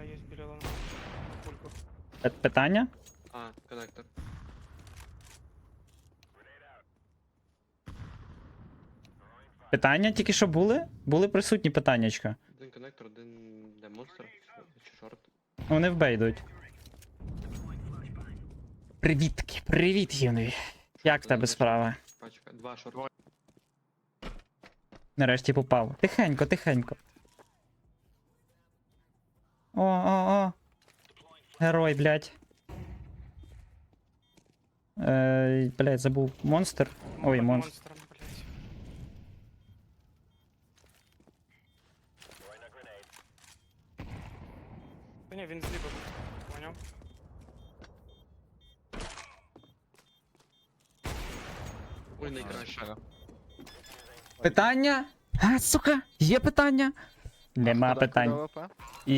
Да, є біля лона. Пульку. Пи- Питання? А, коннектор. Питання тільки що були? Були присутні питаннячка. Один коннектор, один де монстр, чи шорт. Вони в Б йдуть. Привітки, привіт, юний. Як в тебе справа? Пачка. Два шорт. Нарешті попав. Тихенько, тихенько. О, о, о. Герой, блядь. Е, блядь, забув. Монстр. Ой, монстр. Та ні, він зліва був. Поняв? Ой, найкраще. Питання? А, сука, є питання? Нема питань.